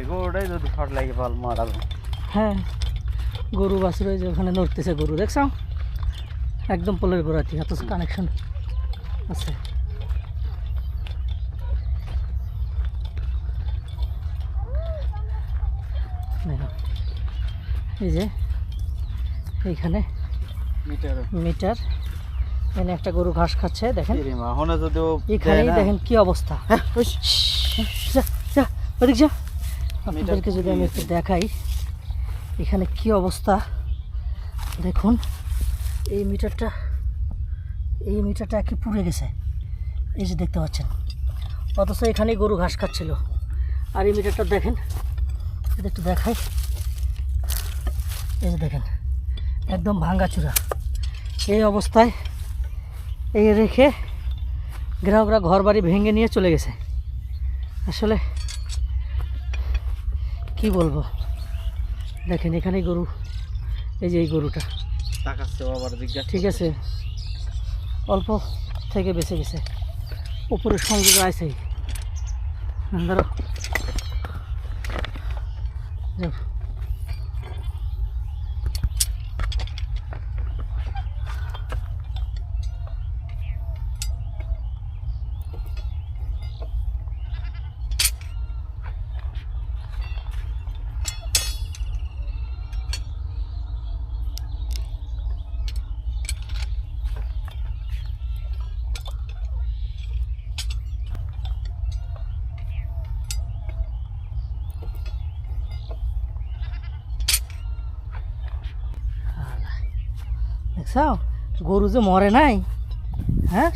এগুলোটাই যদি শর্ট লাগে বল মারাবো হ্যাঁ গরু ওই যে ওখানে নড়তেছে গরু দেখছ? একদম পোলের গোড়াতি অথচ কানেকশন আছে। এই যে এইখানে মিটার। মিটার এখানে একটা গরু ঘাস খাচ্ছে দেখেন। এখানেই দেখেন কি অবস্থা। যা যা ওদিক যা। আপনাদেরকে যদি আমি একটু দেখাই এখানে কি অবস্থা? দেখুন এই মিটারটা এই মিটারটা একে পুড়ে গেছে? এই যে দেখতে পাচ্ছেন। অথচ এখানেই গরু ঘাস খাচ্ছিল। আর এই মিটারটা দেখেন এটা একটু দেখাই। এই যে দেখেন একদম ভাঙ্গাচুরা এই অবস্থায় এই রেখে গ্রাহকরা ঘর বাড়ি ভেঙে নিয়ে চলে গেছে। আসলে কি বলব? দেখেন এখানে গরু। এই যে এই গরুটা। ঠিক আছে। অল্প থেকে বেঁচে গেছে। উপরে সংযোগ আছে ধরো। দেখছ? গরু যে মরে নাই হ্যাঁ?